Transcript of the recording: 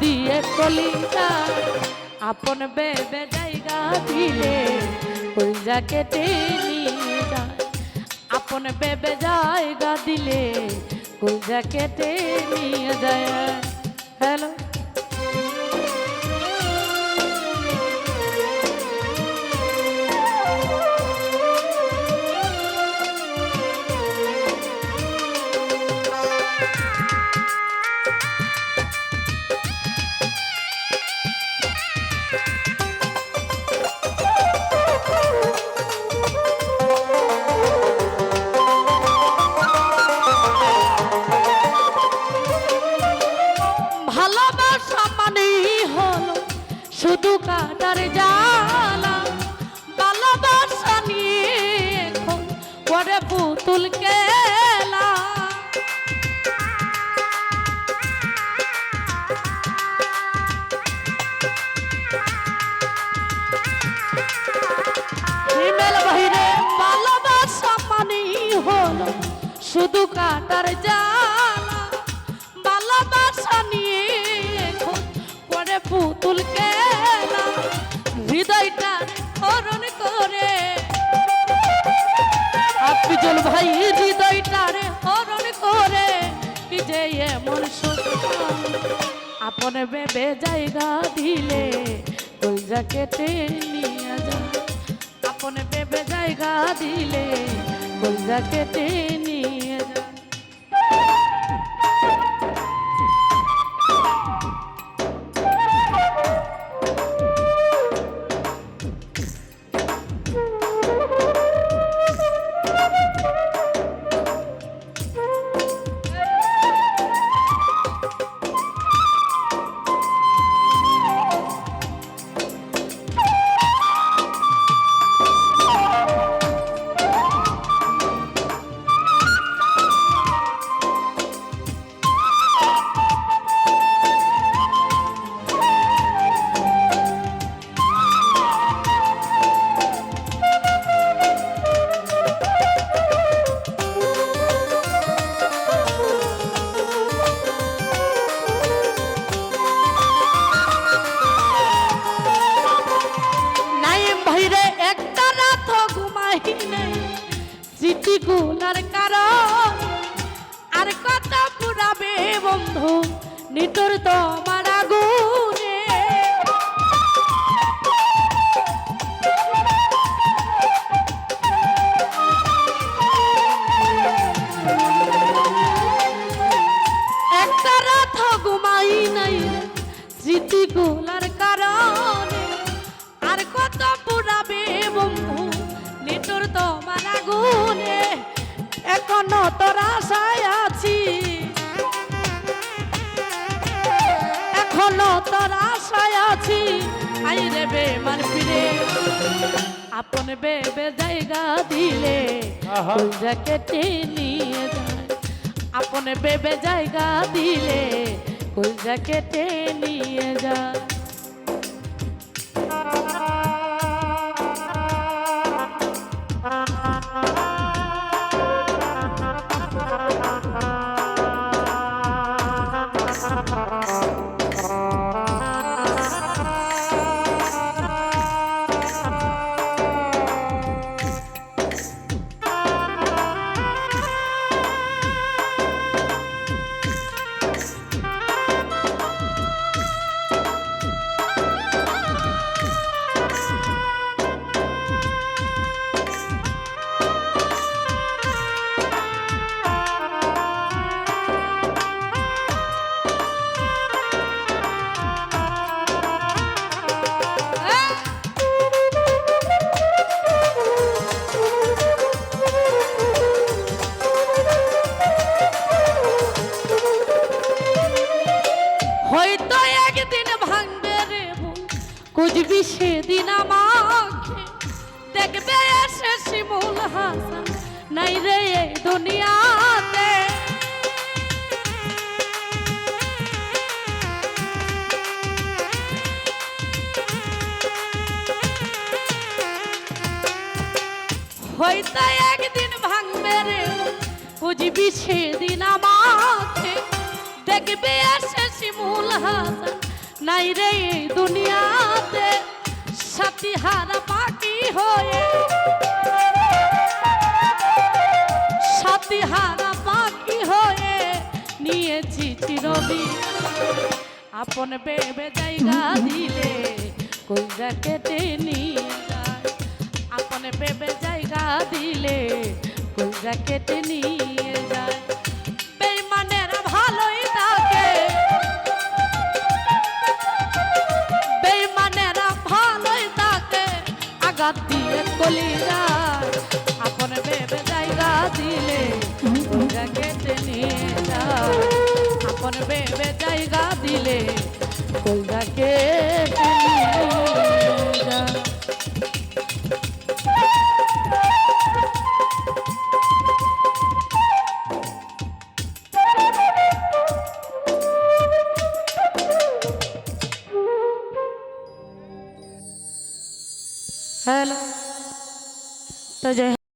দিয়ে কলিজা আপন বেবে জায়গা দিলে কলিজা কেটে নিয়ে আপন বেবে জায়গা দিলে কলিজা কেটে নিয়ে যায়। হ্যালো। ভালোবাসা মানেই হলো, শুধু কাটার জ্বালা। ভালোবাসা নিয়ে পুতুল কেলা ভালোবাসা মানেই হলো, শুধু কাটার জ্বালা। এমন আপন বেবে জায়গা দিলে কলজা কেটে নিয়ে যা। আপন বেবে জায়গা দিলে কলজা কেটে গুলার কারণ। আর কত পুরাবে বন্ধু, নিতর তোমার আগুনে। একটা রাত ঘুমাই নাই স্মৃতি গুলার আই রে বেমান ফিরে। আপন বেবে জায়গা দিলে। কলজা কেটে নিয়ে যায়। আপন বেবে জায়গা দিলে কলজা কেটে নিয়ে যায়। হয়তো কুজবি সেদিন আমাকে? দেখবে এসে শিমুল হাসান, নাই রে এই দুনিয়াতে। হয়তো একদিন ভাঙবে রে বুঝবি সেদিন আমাকে? দেখবে এসে শিমুল হাসান, নাই রে এই দুনিয়াতে। হয়ে। সাথী হয়ে নিয়েছি চিরবি আপন বেবে জায়গা দিলে কইরা কেটে নিয়ে যায়। আপন বেবে জায়গা দিলে কইরা কেটে নিয়ে যায়। আঘাত দিয়ে কলি যায় আপন বেবে জায়গা দিলে কইরা কেটে নিয়ে যায় আপন বেবে জায়গা দিলে কইরা কেটে esto